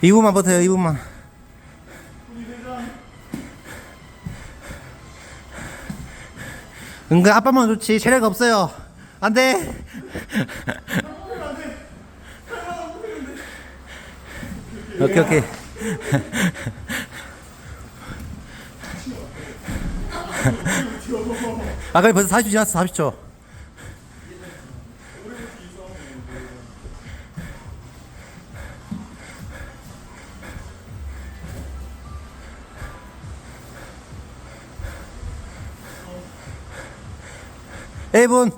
이분만 버텨요, 이분만 은근 아빠만 좋지, 체력 없어요. 안 돼. 오케이, 오케이. 아, 그래, 벌써 40초 지났어, 40초. 일분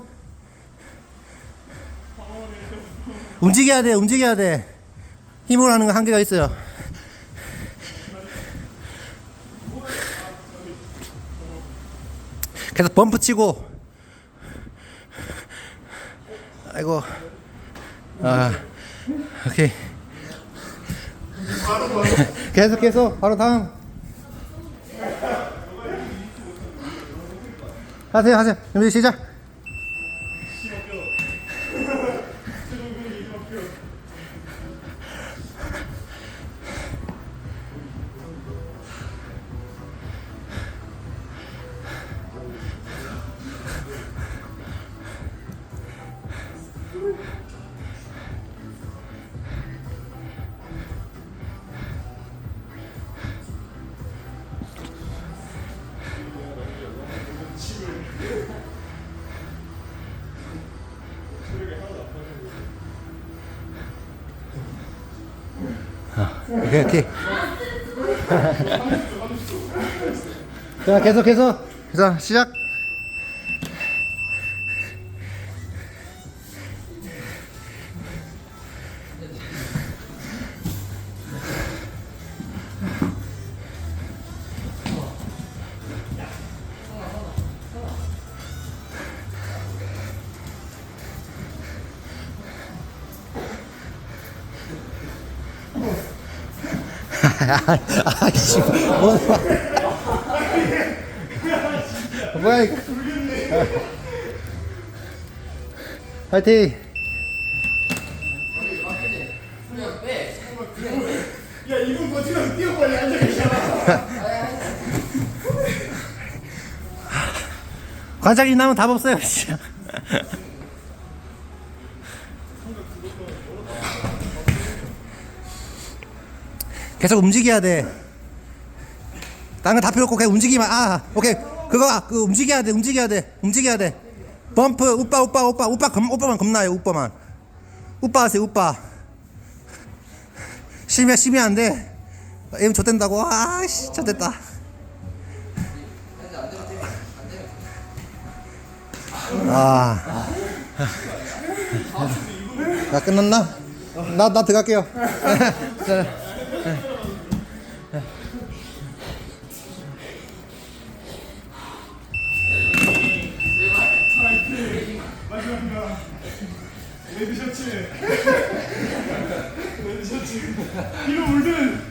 움직여야 돼, 움직여야 돼. 힘으로 하는 거 한계가 있어요. 계속 범프 치고. 아이고. 아, 오케이. 계속 계속 바로 다음. 하세요, 하세요. 준비 시작. 오케이 오케이. 자 계속 계속. 자 시작 아이씨 뭐 뭐야 파이팅. 관장님 나면 답 없어요 계속 움직여야 돼. 다른 거 다 필요 없고 그냥 움직이면 아 오케이 그거 아, 그 움직여야 돼 움직여야 돼 움직여야 돼 범프 우빠 우빠 우빠 우빠 겁 오빠만 겁나요 우빠만 우빠 하세요 우빠 심해 심해 안 돼 에임 좆된다고 아 씨 좆됐다 아. 나 끝났나? 나, 나 들어갈게요. 자. 마지막이다. 레드 셔츠. 레드 셔츠. 이거 물든.